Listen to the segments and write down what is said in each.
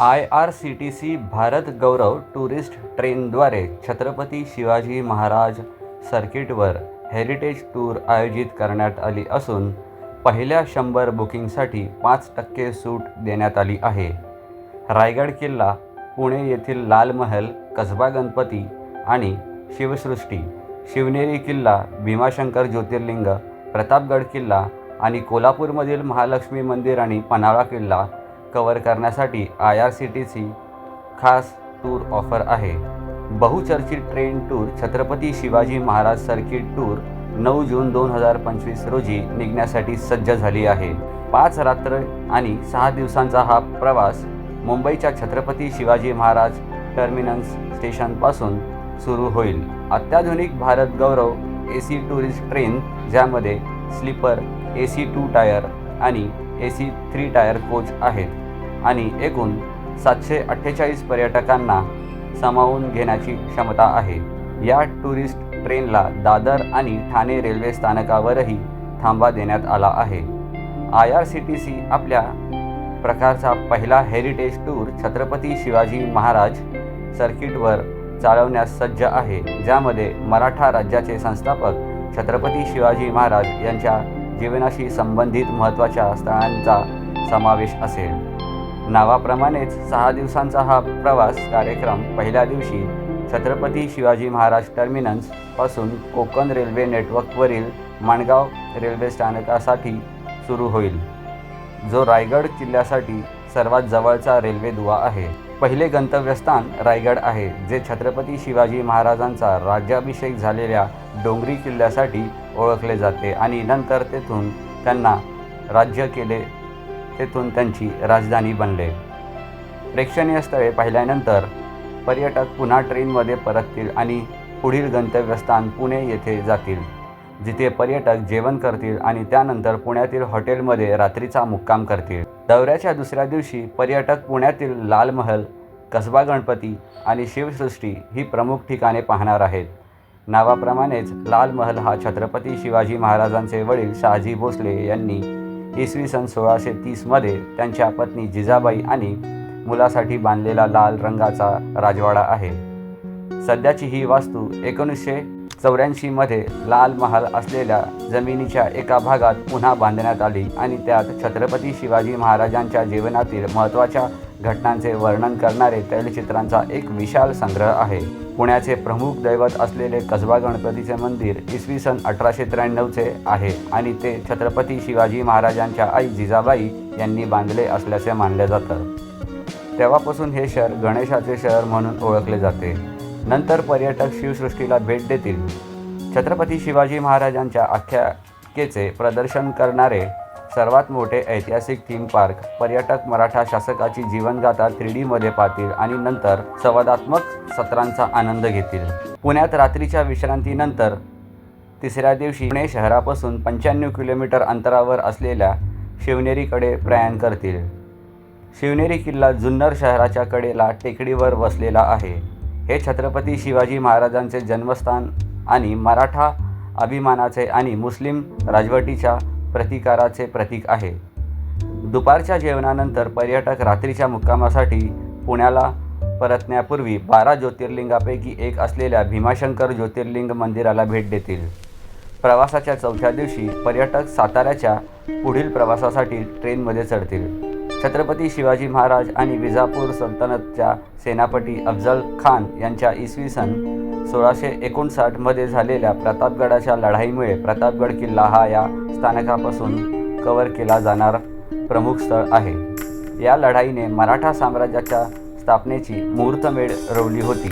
I R C T C Bharat Gaurav tourist ट्रेनद्वारे Chhatrapati Shivaji Maharaj सर्किटवर heritage tour आयोजित करण्यात आली असून पहिल्या शंभर बुकिंगसाठी पाच टक्के सूट देण्यात आली आहे. रायगड किल्ला पुणे येथील लाल महल कसबा गणपती आणि शिवसृष्टी शिवनेरी किल्ला भीमाशंकर ज्योतिर्लिंग प्रतापगड किल्ला आणि कोल्हापूरमधील महालक्ष्मी मंदिर आणि पन्हाळा किल्ला कव्हर करण्यासाठी I R C T C खास टूर ऑफर आहे. बहुचर्चित train tour Chhatrapati Shivaji Maharaj circuit tour नऊ जून दोन हजार पंचवीस रोजी निघण्यासाठी सज्ज झाली आहे. पाच रात्र आणि सहा दिवसांचा हा प्रवास मुंबईच्या छत्रपती शिवाजी महाराज टर्मिनस स्टेशनपासून सुरू होईल. अत्याधुनिक Bharat Gaurav A C tourist train ज्यामध्ये sleeper A C two tier आणि A C three tier coach आहेत. आणि एकूण सातशे अठ्ठेचाळीस पर्यटकांना सामावून घेण्याची क्षमता आहे. या टुरिस्ट ट्रेनला दादर आणि ठाणे रेल्वे स्थानकावरही थांबा देण्यात आला आहे. I R C T C आपल्या प्रकारचा पहिला हेरिटेज टूर छत्रपती शिवाजी महाराज सर्किटवर चालवण्यास सज्ज आहे. ज्यामध्ये मराठा राज्याचे संस्थापक छत्रपती शिवाजी महाराज यांच्या जीवनाशी संबंधित महत्त्वाच्या स्थळांचा समावेश असेल. नावाप्रमाणेच सहा दिवसांचा हा प्रवास कार्यक्रम पहिल्या दिवशी छत्रपती शिवाजी महाराज टर्मिनसपासून कोकण रेल्वे नेटवर्कवरील माणगाव रेल्वे स्थानकासाठी सुरू होईल. जो रायगड किल्ल्यासाठी सर्वात जवळचा रेल्वे दुवा आहे. पहिले गंतव्यस्थान रायगड आहे जे छत्रपती शिवाजी महाराजांचा राज्याभिषेक झालेल्या डोंगरी किल्ल्यासाठी ओळखले जाते आणि नंतर तेथून त्यांना राज्य केले तेथून त्यांची राजधानी बनले. प्रेक्षणीय स्थळे पाहिल्यानंतर पर्यटक पुन्हा ट्रेनमध्ये परततील आणि पुढील गंतव्यस्थान पुणे येथे जातील जिथे पर्यटक जेवण करतील आणि त्यानंतर पुण्यातील हॉटेलमध्ये रात्रीचा मुक्काम करतील. दौऱ्याच्या दुसऱ्या दिवशी पर्यटक पुण्यातील लाल महल कसबा गणपती आणि शिवसृष्टी ही प्रमुख ठिकाणे पाहणार आहेत. नावाप्रमाणेच लाल महल हा छत्रपती शिवाजी महाराजांचे वडील शहाजी भोसले यांनी इसवी सन सोळाशे तीसमध्ये त्यांच्या पत्नी जिजाबाई आणि मुलासाठी बांधलेला लाल रंगाचा राजवाडा आहे. सध्याची ही वास्तू एकोणीसशे चौऱ्याऐंशीमध्ये लाल महाल असलेल्या जमिनीच्या एका भागात पुन्हा बांधण्यात आली आणि त्यात छत्रपती शिवाजी महाराजांच्या जीवनातील महत्त्वाच्या घटनांचे वर्णन करणारे तैलचित्रांचा एक विशाल संग्रह आहे. पुण्याचे प्रमुख दैवत असलेले कसबा गणपतीचे मंदिर इसवी सन अठराशे त्र्याण्णवचे आहे आणि ते छत्रपती शिवाजी महाराजांच्या आई जिजाबाई यांनी बांधले असल्याचे मानले जातं. तेव्हापासून हे शहर गणेशाचे शहर म्हणून ओळखले जाते. नंतर पर्यटक शिवसृष्टीला भेट देतील. छत्रपती शिवाजी महाराजांच्या आख्याकेचे प्रदर्शन करणारे सर्वात मोठे ऐतिहासिक थीम पार्क पर्यटक मराठा शासकाची जीवनगाथा थ्री डीमध्ये पाहतील आणि नंतर संवादात्मक सत्रांचा आनंद घेतील. पुण्यात रात्रीच्या विश्रांतीनंतर तिसऱ्या दिवशी पुणे शहरापासून पंच्याण्णव किलोमीटर अंतरावर असलेल्या शिवनेरीकडे प्रयाण करतील. शिवनेरी किल्ला जुन्नर शहराच्या कडेला टेकडीवर वसलेला आहे. हे छत्रपती शिवाजी महाराजांचे जन्मस्थान आणि मराठा अभिमानाचे आणि मुस्लिम राजवटीच्या प्रतिकाराचे प्रतीक आहे. दुपारच्या जेवणानंतर पर्यटक रात्रीच्या मुक्कामासाठी पुण्याला परतण्यापूर्वी बारा ज्योतिर्लिंगापैकी एक असलेल्या भीमाशंकर ज्योतिर्लिंग मंदिराला भेट देतील. प्रवासाच्या चौथ्या दिवशी पर्यटक साताऱ्याच्या पुढील प्रवासासाठी ट्रेनमध्ये चढतील. छत्रपती शिवाजी महाराज आणि विजापूर सल्तनतच्या सेनापती अफजल खान यांच्या इसवी सन सोळाशे एकोणसाठमध्ये झालेल्या प्रतापगडाच्या लढाईमुळे प्रतापगड किल्ला हा या स्थानकापासून कव्हर केला जाणार प्रमुख स्थळ आहे. या लढाईने मराठा साम्राज्याच्या स्थापनेची मुहूर्तमेढ रोवली होती.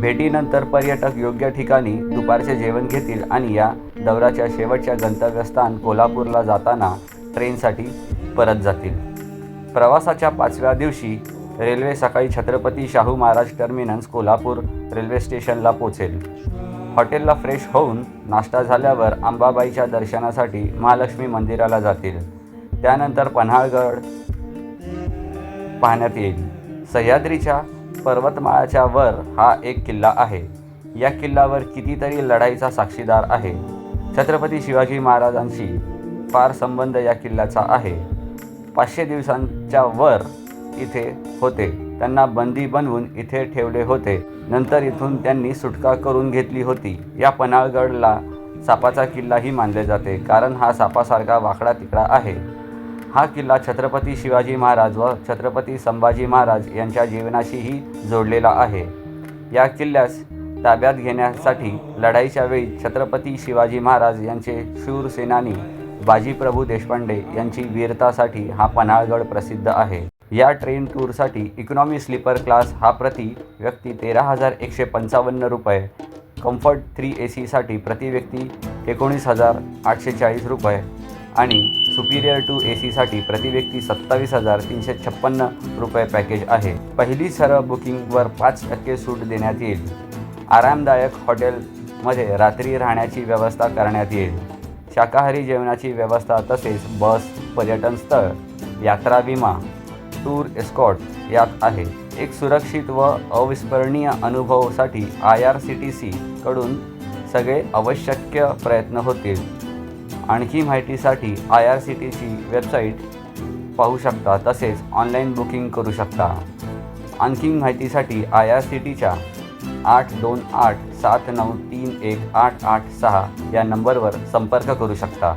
भेटीनंतर पर्यटक योग्य ठिकाणी दुपारचे जेवण घेतील आणि या दौऱ्याच्या शेवटच्या गंतव्यस्थान कोल्हापूरला जाताना ट्रेनसाठी परत जातील. प्रवासाच्या पाचव्या दिवशी रेल्वे सकाळी छत्रपती शाहू महाराज टर्मिनस कोल्हापूर रेल्वे स्टेशनला पोचेल हॉटेलला फ्रेश होऊन नाश्ता झाल्यावर अंबाबाईच्या दर्शनासाठी महालक्ष्मी मंदिराला जातील. त्यानंतर पन्हाळगड पाहण्यात येईल. सह्याद्रीच्या पर्वतमाळाच्या वर हा एक किल्ला आहे. या किल्ल्यावर कितीतरी लढाईचा साक्षीदार आहे. छत्रपती शिवाजी महाराजांशी फार संबंध या किल्ल्याचा आहे. पाचशे दिवसांच्या वर इथे होते. त्यांना बंदी बनवून इथे ठेवले होते. नंतर इथून त्यांनी सुटका करून घेतली होती. या पन्हाळगडला सापाचा किल्लाही मानले जाते कारण हा सापासारखा वाकडा तिकडा आहे. हा किल्ला छत्रपती शिवाजी महाराज व छत्रपती संभाजी महाराज यांच्या जीवनाशीही जोडलेला आहे. या किल्ल्यास ताब्यात घेण्यासाठी लढाईच्या वेळी छत्रपती शिवाजी महाराज यांचे शूर सेनानी बाजीप्रभू देशपांडे यांची वीरतासाठी हा पन्हाळगड प्रसिद्ध आहे. या ट्रेन टूरसाठी इकॉनॉमी स्लीपर क्लास हा प्रति व्यक्ती तेरा हजार एकशे पंचावन्न रुपये कम्फर्ट थ्री ए सीसाठी प्रति व्यक्ती एकोणीस हजार आठशे चाळीस रुपये आणि सुपिरियर टू ए सीसाठी प्रति व्यक्ती सत्तावीस हजार तीनशे छप्पन्न रुपये पॅकेज आहे. पहिली सरळ बुकिंगवर पाच टक्के सूट देण्यात येईल. आरामदायक हॉटेलमध्ये रात्री राहण्याची व्यवस्था करण्यात येईल. शाकाहारी जेवणाची व्यवस्था तसेच बस पर्यटन स्थळ यात्रा विमा टूर एस्कॉट यात आहे. एक सुरक्षित व अविस्मरणीय अनुभवासाठी आय आर सी टी सीकडून सगळे आवश्यक प्रयत्न होतील. आणखी माहितीसाठी I R C T C website पाहू शकता तसेच ऑनलाईन बुकिंग करू शकता. आणखी माहितीसाठी आय आर सी टीच्या आठ दोन आठ सात नऊ तीन एक आठ आठ सहा या नंबरवर संपर्क करू शकता.